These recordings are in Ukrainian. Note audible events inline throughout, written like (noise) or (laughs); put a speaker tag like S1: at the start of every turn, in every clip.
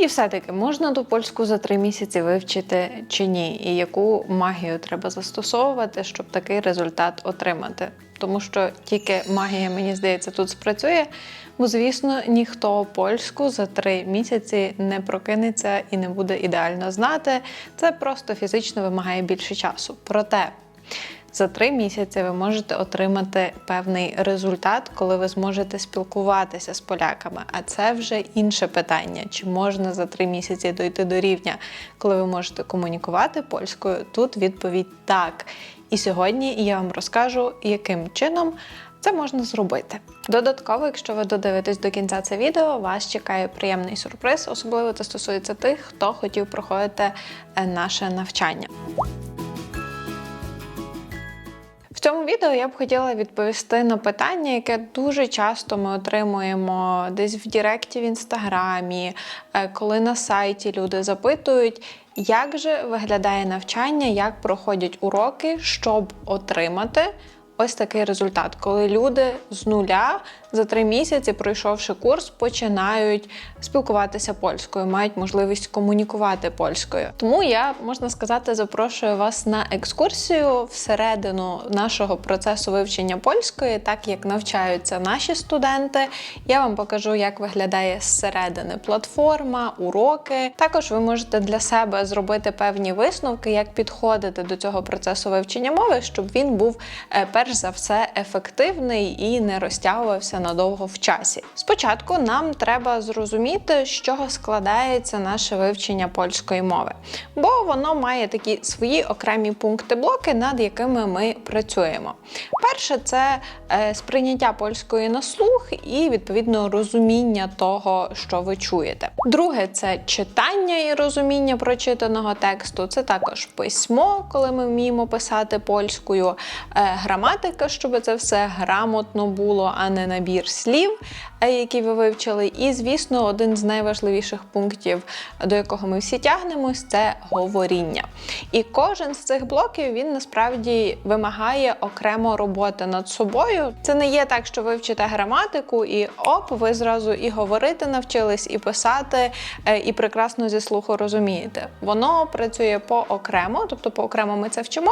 S1: І все-таки можна ту польську за три місяці вивчити чи ні, і яку магію треба застосовувати, щоб такий результат отримати. Тому що тільки магія, мені здається, тут спрацює. Бо, звісно, ніхто польську за три місяці не прокинеться і не буде ідеально знати. Це просто фізично вимагає більше часу. Проте за три місяці ви можете отримати певний результат, коли ви зможете спілкуватися з поляками. А це вже інше питання: чи можна за три місяці дойти до рівня, коли ви можете комунікувати польською? Тут відповідь так. І сьогодні я вам розкажу, яким чином це можна зробити. Додатково, якщо ви додивитесь до кінця це відео, вас чекає приємний сюрприз, особливо це стосується тих, хто хотів проходити е, наше навчання. Цьому відео я б хотіла відповісти на питання, яке дуже часто ми отримуємо десь в Діректі в інстаграмі, е, коли на сайті люди запитують, як же виглядає навчання, як проходять уроки, щоб отримати. Ось такий результат, коли люди з нуля за три місяці, пройшовши курс, починають спілкуватися польською, мають можливість комунікувати польською. Тому я можна сказати, запрошую вас на екскурсію всередину нашого процесу вивчення польської, так як навчаються наші студенти. Я вам покажу, як виглядає зсередини платформа, уроки. Також ви можете для себе зробити певні висновки, як підходити до цього процесу вивчення мови, щоб він був е, перш за все ефективний і не розтягувався надовго в часі. Спочатку нам треба зрозуміти, з чого складається наше вивчення польської мови, бо воно має такі свої окремі пункти блоки, над якими ми працюємо. Перше це е, сприйняття польської на слух і відповідно розуміння того, що ви чуєте. Друге це читання і розуміння прочитаного тексту. Це також письмо, коли ми вміємо писати польською, е, граматика, щоб це все грамотно було, а не набір слів, е, які ви вивчили. І, звісно, один з найважливіших пунктів, до якого ми всі тягнемось, це говоріння. І кожен з цих блоків він насправді вимагає окремо роботи над собою. Це не є так, що ви вчите граматику, і оп, ви зразу і говорити навчились, і писати, е, і прекрасно зі слуху розумієте. Воно працює поокремо, тобто поокремо ми це вчимо.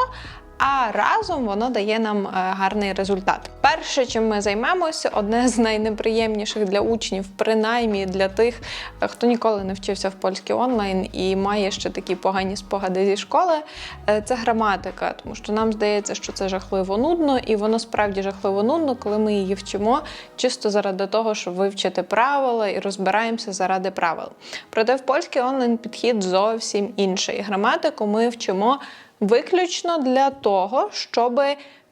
S1: А разом воно дає нам е, гарний результат. Перше, чим ми займемося, одне з найнеприємніших для учнів, принаймні для тих, хто ніколи не вчився в польській онлайн і має ще такі погані спогади зі школи, е, це граматика, тому що нам здається, що це жахливо нудно, і воно справді жахливо нудно, коли ми її вчимо чисто заради того, щоб вивчити правила і розбираємося заради правил. Проте в польській онлайн підхід зовсім інший. Граматику ми вчимо виключно для того, щоб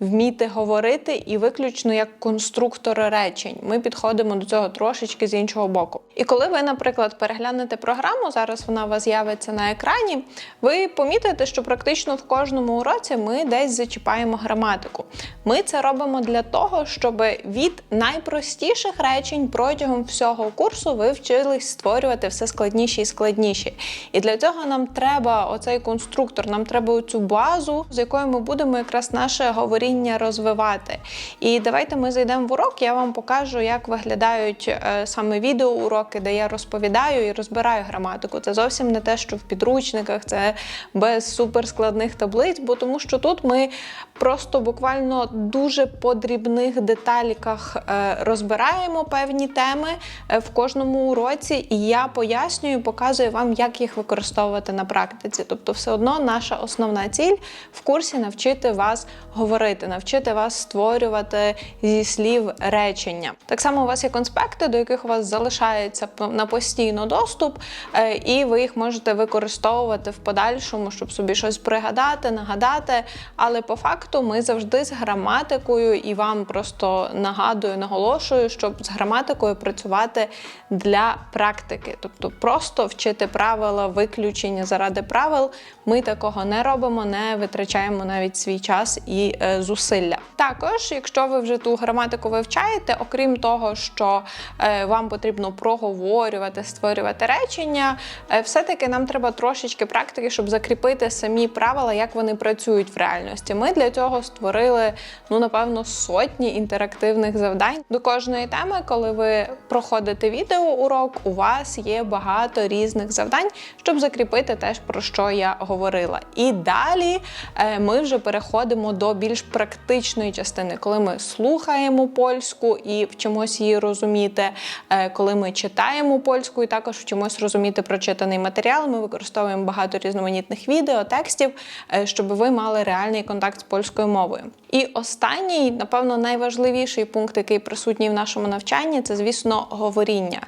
S1: вміти говорити, і виключно як конструктор речень. Ми підходимо до цього трошечки з іншого боку. І коли ви, наприклад, переглянете програму, зараз вона у вас з'явиться на екрані, ви помітите, що практично в кожному уроці ми десь зачіпаємо граматику. Ми це робимо для того, щоб від найпростіших речень протягом всього курсу ви вчились створювати все складніші і складніші. І для цього нам треба оцей конструктор, нам треба цю базу, з якою ми будемо якраз наше говоріння розвивати. І давайте ми зайдемо в урок. Я вам покажу, як виглядають е, саме відеоуроки, де я розповідаю і розбираю граматику. Це зовсім не те, що в підручниках, це без суперскладних таблиць, бо тому що тут ми просто буквально дуже по дрібних деталіках е, розбираємо певні теми е, в кожному уроці, і я пояснюю, показую вам, як їх використовувати на практиці. Тобто, все одно наша основна ціль в курсі навчити вас говорити, навчити вас створювати зі слів речення. Так само у вас є конспекти, до яких у вас залишається на постійно доступ, е, і ви їх можете використовувати в подальшому, щоб собі щось пригадати, нагадати. Але по факту ми завжди з граматикою і вам просто нагадую, наголошую, щоб з граматикою працювати для практики, тобто просто вчити правила, виключення заради правил. Ми такого не робимо, не витрачаємо навіть свій час і е, зусилля. Також, якщо ви вже ту граматику вивчаєте, окрім того, що е, вам потрібно проговорювати, створювати речення, е, все-таки нам треба трошечки практики, щоб закріпити самі правила, як вони працюють в реальності. Ми для цього створили, ну напевно, сотні інтерактивних завдань до кожної теми, коли ви проходите відеоурок, у вас є багато різних завдань, щоб закріпити теж про що я говорила. І далі е, ми вже переходимо до більш практичної частини, коли ми слухаємо польську і вчимось її розуміти, е, коли ми читаємо польську і також вчимось розуміти прочитаний матеріал. Ми використовуємо багато різноманітних відео, текстів, е, щоб ви мали реальний контакт з польською мовою. І останній, напевно, найважливіший пункт, який присутній в нашому навчанні, це, звісно, говоріння.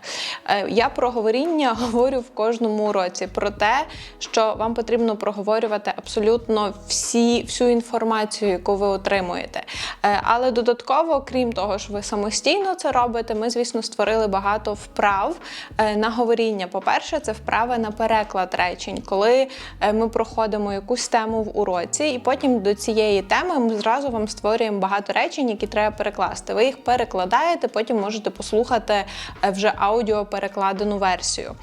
S1: Е, Я про говоріння (laughs) говорю в кожному уроці, про те, що вам потрібно проговорювати абсолютно всі, всю інформацію, яку ви отримуєте. Е, Але додатково, крім того, що ви самостійно це робите, ми, звісно, створили багато вправ е, на говоріння. По-перше, це вправи на переклад речень, коли е, ми проходимо якусь тему в уроці, і потім до цієї теми ми зразу вам створюємо багато речень, які треба перекласти. Ви їх перекладаєте, потім можете послухати вже аудіо перекладену версію.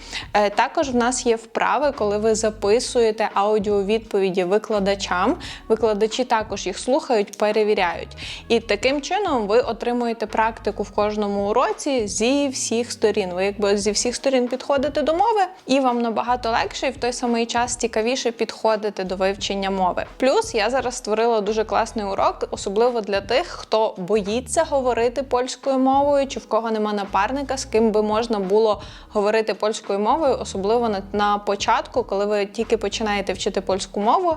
S1: Також в нас є вправи, коли ви записуєте аудіовідповіді викладачам. Викладачі також їх слухають, перевіряють. І таким чином ви отримуєте практику в кожному уроці зі всіх сторін. Ви якби зі всіх сторін підходите до мови, і вам набагато легше і в той самий час цікавіше підходити до вивчення мови. Плюс я зараз створила дуже класний урок, особливо для тих, хто боїться говорити польською мовою, чи в кого нема напарника, з ким би можна було говорити польською мовою, особливо на, на початку, коли ви тільки починаєте вчити польську мову.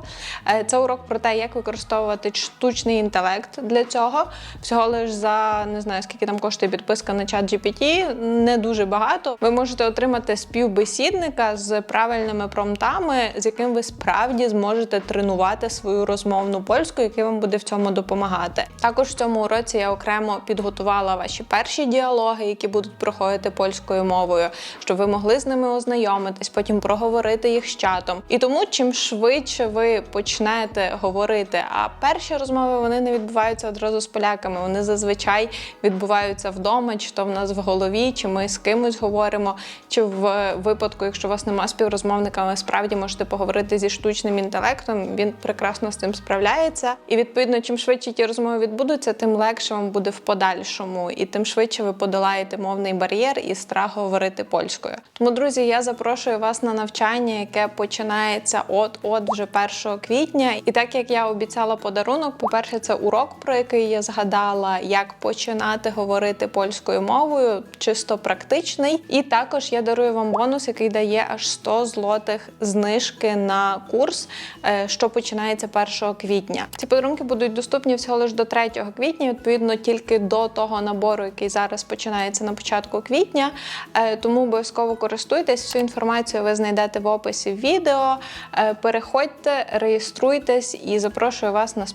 S1: Е, Це урок про те, як використовувати штучний інтелект для цього. Всього лиш за не знаю скільки там коштує підписка на чат GPT, не дуже багато. Ви можете отримати співбесідника з правильними промптами, з яким ви справді зможете тренувати свою розмовну польську, який вам буде в цьому допомагати. Також в цьому уроці я окремо підготувала ваші перші діалоги, які будуть проходити польською мовою, щоб ви могли з ними ознайомитись, потім проговорити їх з чатом. І тому, чим швидше ви почнете говорити, а перші розмови вони не відбуваються одразу з поляками. Вони зазвичай відбуваються вдома, чи то в нас в голові, чи ми з кимось говоримо, чи в випадку, якщо у вас немає співрозмовника, ви справді можете поговорити зі штучним інтелектом. Він прекрасно з цим справляється. І відповідно, чим швидше ті розмови відбудуться, тим легше вам буде в подальшому, і тим швидше ви подолаєте мовний бар'єр і страх говорити польською. Тому, друзі, я запрошую вас на навчання, яке починається от-от вже 1 квітня. І так як я обіцяла подарунок, по-перше, це урок, про який я згадала, як починати говорити польською мовою, чисто практичний. І також я дарую вам бонус, який дає аж 100 злотих знижки на курс, е, що починається 1 квітня. Ці подарунки будуть доступні всього лише до 3 квітня, відповідно, тільки до того набору, який зараз починається на початку квітня. Е, Тому обов'язково користуйтесь. Всю інформацію ви знайдете в описі відео. Е, Переходьте, реєструйтесь і запрошую вас на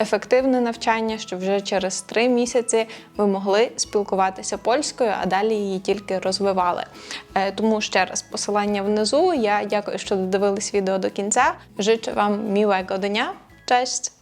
S1: ефективне навчання, щоб вже через три місяці ви могли спілкуватися польською, а далі її тільки розвивали. Е, Тому ще раз посилання внизу. Я дякую, що додивились відео до кінця. Życzę Wam miłego dnia. Cześć!